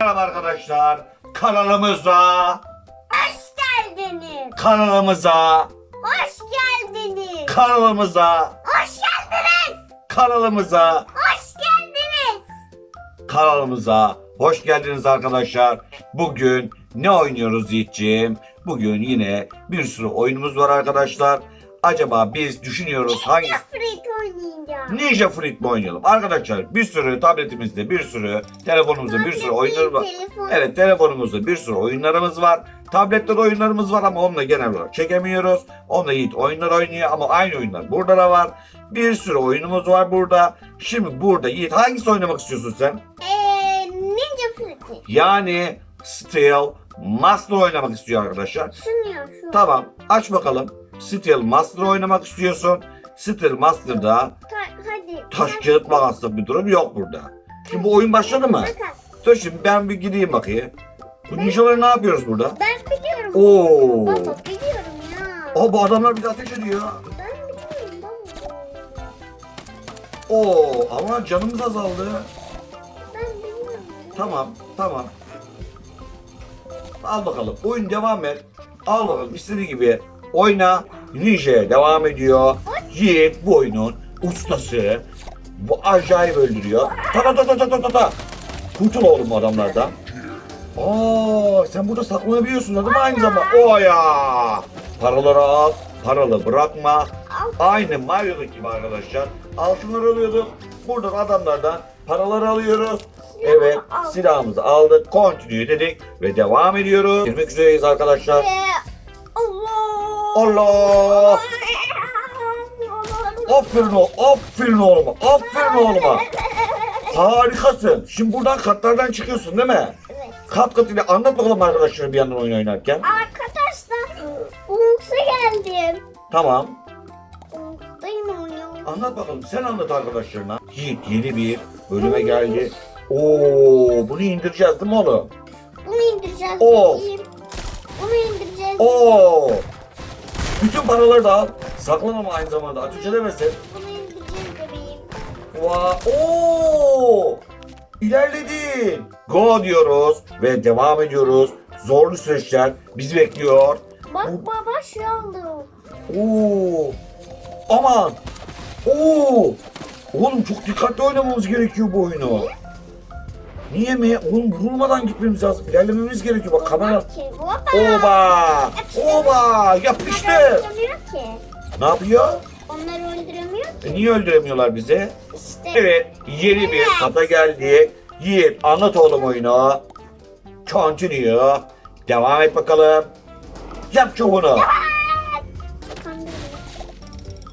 Merhaba arkadaşlar. Kanalımıza, Hoş geldiniz. kanalımıza, Hoş geldiniz. kanalımıza, Hoş geldiniz. kanalımıza, Hoş geldiniz. kanalımıza hoş geldiniz arkadaşlar. Bugün ne oynuyoruz Yiğit'ciğim? Bugün yine bir sürü oyunumuz var arkadaşlar. Acaba biz düşünüyoruz hangi Ninja Fruit mi oynayalım? Arkadaşlar bir sürü tabletimizde bir sürü telefonumuzda bir sürü oyunlar var. Telefon. Evet telefonumuzda bir sürü oyunlarımız var. Tablette de oyunlarımız var ama onunla genel olarak çekemiyoruz. Onunla Yiğit oyunlar oynuyor ama aynı oyunlar burada da var. Bir sürü oyunumuz var burada. Şimdi burada Yiğit hangisi oynamak istiyorsun sen? Ee, Ninja Frit'i. Yani Steel Master oynamak istiyor arkadaşlar. Sunuyor şu. Tamam aç bakalım. Steel Master oynamak istiyorsun. Steel Master'da taş kağıt makaslı bir durum yok burada. Şimdi bu oyun başladı mı? Dur şimdi ben bir gideyim bakayım. Bu ninjaları ne yapıyoruz burada? Ben biliyorum. Oo. Baba biliyorum ya. Aa bu adamlar bir de ateş ediyor. Ben biliyorum baba. Oo ama canımız azaldı. Ben biliyorum. Tamam tamam. Al bakalım oyun devam et. Al bakalım istediği gibi oyna. Ninja devam ediyor. Yiğit bu oyunun ustası. Bu acayip öldürüyor. Ta ta ta ta ta ta ta. Kurtul oğlum bu adamlardan. Aa sen burada saklanabiliyorsun değil mi aynı zamanda? O ya. Paraları al. Paralı bırakma. Aynı Mario'daki gibi arkadaşlar. Altınları alıyorduk. Buradan adamlardan paraları alıyoruz. Evet silahımızı aldık. Continue dedik ve devam ediyoruz. Girmek üzereyiz arkadaşlar. Ve Allah. Allah! Aferin o, aferin oğluma, aferin oğluma. Harikasın. Şimdi buradan katlardan çıkıyorsun değil mi? Evet. Kat kat ile anlat bakalım arkadaşlar bir yandan oyun oynarken. Arkadaşlar Unks'a geldim. Tamam. Unks'tayım oynuyorum. Anlat bakalım. Sen anlat arkadaşlarına. Yiğit yeni bir bölüme geldi. Oo, bunu indireceğiz değil mi oğlum? Bunu indireceğiz. Oo. bebeğim. Bunu indireceğiz. Oo. Bütün paraları da al. Saklan ama aynı zamanda ateş edemesin. Bunu indireceğiz bebeğim. Va Oo! İlerledin. Go diyoruz ve devam ediyoruz. Zorlu süreçler bizi bekliyor. Bak baba şu oldu. Oo! Aman! Oo! Oğlum çok dikkatli oynamamız gerekiyor bu oyunu. Niye mi? Oğlum vurulmadan gitmemiz lazım. İlerlememiz gerekiyor. Bak kamera. Oba! Oba! Onlar Yapıştı. Ne yapıyor? Onlar öldüremiyor ki. E niye öldüremiyorlar bizi? İşte. Evet, yeni bir kata geldik. Yiğit, anlat oğlum oyunu. Continue. Devam et bakalım. Yap şovunu.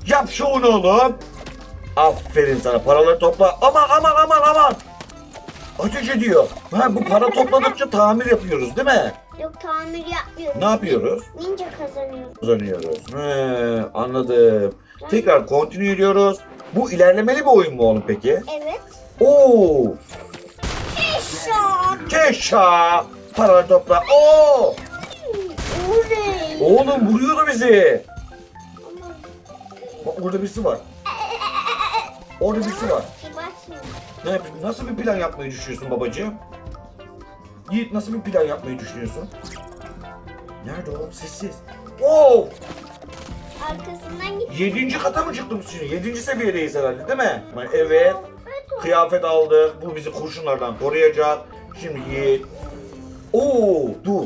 Yap şovunu oğlum. Aferin sana. Paraları topla. Aman aman aman aman. Ateş ediyor. Ha, bu para topladıkça tamir yapıyoruz değil mi? Yok tamir yapmıyoruz. Ne yapıyoruz? Ninja kazanıyoruz. Kazanıyoruz. He, anladım. Tekrar continue ediyoruz. Bu ilerlemeli bir oyun mu oğlum peki? Evet. Oo! Eşat. Keşa! Paraları topla. Oo! Oley. Oğlum vuruyordu bizi. Bak burada birisi var. Orada birisi var. Ne, nasıl bir plan yapmayı düşünüyorsun babacığım? Yiğit nasıl bir plan yapmayı düşünüyorsun? Nerede o? Sessiz. Oo! Arkasından git. Yedinci kata mı çıktım şimdi? Yedinci seviyedeyiz herhalde değil mi? Evet. Evet. Kıyafet aldık. Bu bizi kurşunlardan koruyacak. Şimdi Yiğit. Oo, dur.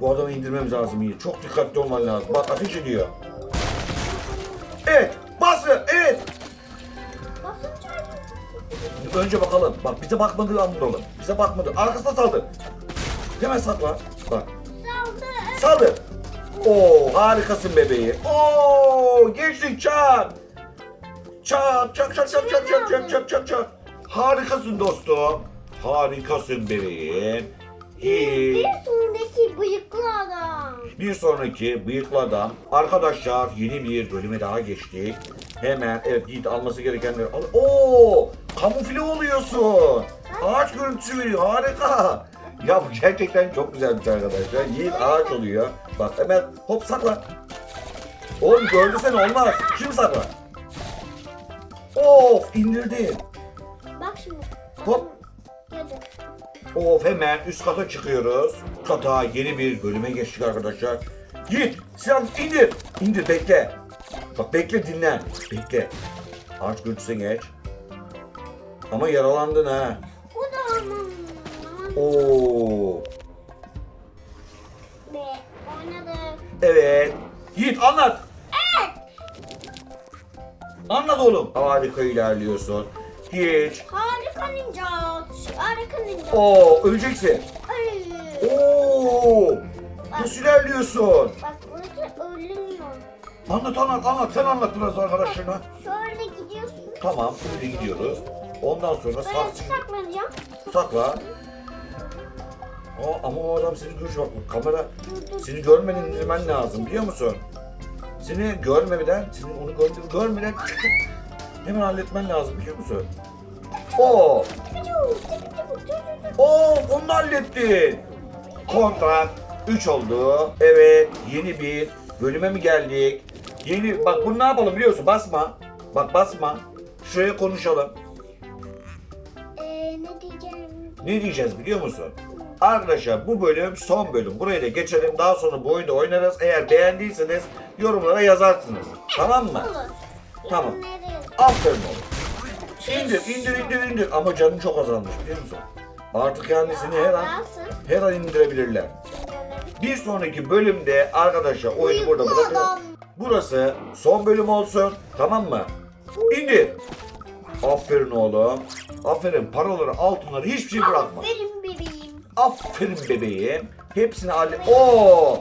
Bu adamı indirmemiz lazım Yiğit. Çok dikkatli olman lazım. Bak ateş ediyor. Evet. Önce bakalım. Bak bize bakmadığı an vuralım. Bize bakmadı. Arkasına saldı. Hemen sakla. Bak. saldı. Saldı. Oo harikasın bebeğim. Oo geçtik çak. Çak çak çak çak çak çak çak çak çak çak. Harikasın dostum. Harikasın bebeğim. İyi. Bir sondaki bıyıklı adam. Bir sonraki bıyıklı adam. Arkadaşlar yeni bir bölüme daha geçtik. Hemen evet Yiğit alması gerekenleri al. Oo kamufle oluyorsun. Ağaç görüntüsü veriyor harika. Ya bu gerçekten çok güzelmiş arkadaşlar. Yiğit ağaç oluyor. Bak hemen hop sakla. Oğlum gördü seni olmaz. Şimdi sakla. Of indirdi. Bak şimdi. Hop. Hadi. Of hemen üst kata çıkıyoruz. Kata yeni bir bölüme geçtik arkadaşlar. Git Sinan indir. İndir bekle. Bak bekle dinlen. Bekle. Aç güçse geç. Ama yaralandın ha. Bu da onun. Oo. Ve oynadık. Evet. Yiğit anlat. Evet. Anlat oğlum. Harika ilerliyorsun. Hiç. Harika ninja. Harika ninja. Oo öleceksin. Ay. Oo. Nasıl ilerliyorsun? Bak. Anlat anlat anlat. Sen anlat biraz arkadaşlarına. Şöyle gidiyorsun. Tamam böyle gidiyoruz. Ondan sonra Böyle sak, saklanacağım. sakla. Aa, ama o adam seni görecek bak bu kamera seni görmeden indirmen lazım biliyor musun? Seni görmeden, seni onu görmeden, görmeden tık tık hemen halletmen lazım biliyor musun? Oo, oo onu da hallettin. Kontrat 3 oldu. Evet, yeni bir bölüme mi geldik? Yeni, bak bunu ne yapalım biliyor musun? Basma. Bak basma. Şuraya konuşalım. Ee, ne diyeceğim? Ne diyeceğiz biliyor musun? Arkadaşlar bu bölüm son bölüm. Burayı da geçelim. Daha sonra bu oyunu oynarız. Eğer beğendiyseniz yorumlara yazarsınız. Tamam mı? Olur. Tamam. Aferin oğlum. İndir, indir, indir, indir. Ama canın çok azalmış biliyor musun? Artık yani seni her an, her an indirebilirler. Bir sonraki bölümde arkadaşlar oyunu burada bırakıyorum. Burası son bölüm olsun. Tamam mı? İndir. Aferin oğlum. Aferin paraları, altınları hiçbir şey bırakma. Aferin bebeğim. Aferin bebeğim. Hepsini halle... Oo!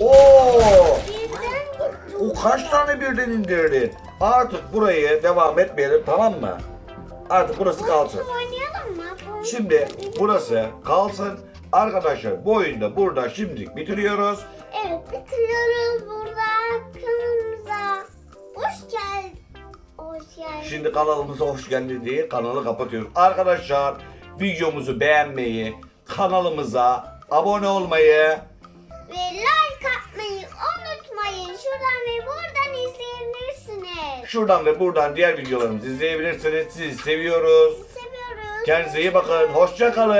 Oo! O kaç tane birden indirdin? Artık burayı devam etmeyelim tamam mı? Artık burası kalsın. Oynayalım mı? Şimdi burası kalsın. Arkadaşlar bu oyunu da burada şimdilik bitiriyoruz. Evet bitiriyoruz burada Hoş geldin. Şimdi kanalımıza hoş geldin diye kanalı kapatıyoruz. Arkadaşlar videomuzu beğenmeyi, kanalımıza abone olmayı, Ve like atmayı unutmayın. Şuradan ve buradan izleyebilirsiniz. şuradan ve buradan diğer videolarımızı izleyebilirsiniz. Sizi seviyoruz. Seviyoruz. Kendinize iyi bakın. Hoşça kalın.